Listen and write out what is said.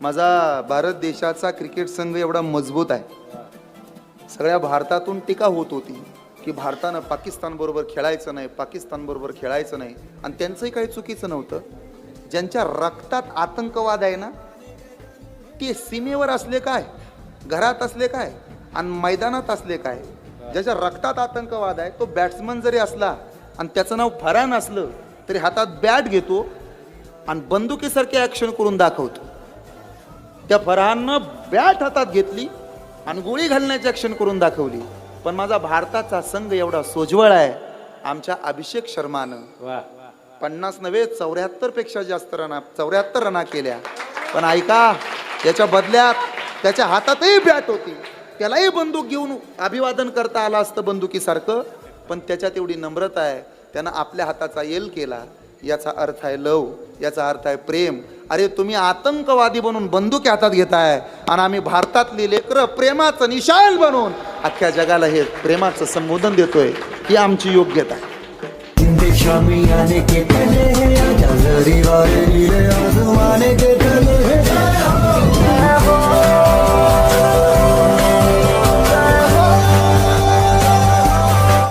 माझा भारत देशाचा क्रिकेट संघ एवढा मजबूत आहे. सगळ्या भारतातून टीका होत होती की भारतानं पाकिस्तानबरोबर खेळायचं नाही पाकिस्तानबरोबर खेळायचं नाही. आणि त्यांचंही काही चुकीचं नव्हतं. ज्यांच्या रक्तात आतंकवाद आहे ना ते सीमेवर असले काय? घरात असले काय? आणि मैदानात असले काय? ज्याच्या रक्तात आतंकवाद आहे तो बॅट्समन जरी असला आणि त्याचं नाव फरान असलं तरी हातात बॅट घेतो आणि बंदुकीसारखी ॲक्शन करून दाखवतो. त्या फरहाननं बॅट हातात घेतली आणि गोळी घालण्याची ॲक्शन करून दाखवली. पण माझा भारताचा संघ एवढा सोज्वळ आहे. आमच्या अभिषेक शर्मानं पन्नास नव्हे चौऱ्याहत्तरपेक्षा जास्त रना चौऱ्याहत्तर रना केल्या. पण ऐका त्याच्या बदल्यात त्याच्या हातातही बॅट होती. त्यालाही बंदूक घेऊन अभिवादन करता आलं असतं बंदुकीसारखं पण त्याच्यात एवढी नम्रता आहे. त्यानं आपल्या हाताचा येल केला. याचा अर्थ आहे लव याचा अर्थ आहे प्रेम. अरे तुम्ही आतंकवादी बनून बंदूक हातात घेताय आणि आम्ही भारतातली लेकरं प्रेमाचं निशाल बनून अख्ख्या जगाला हे प्रेमाचं संबोधन देतोय ही आमची योग्यता आहे.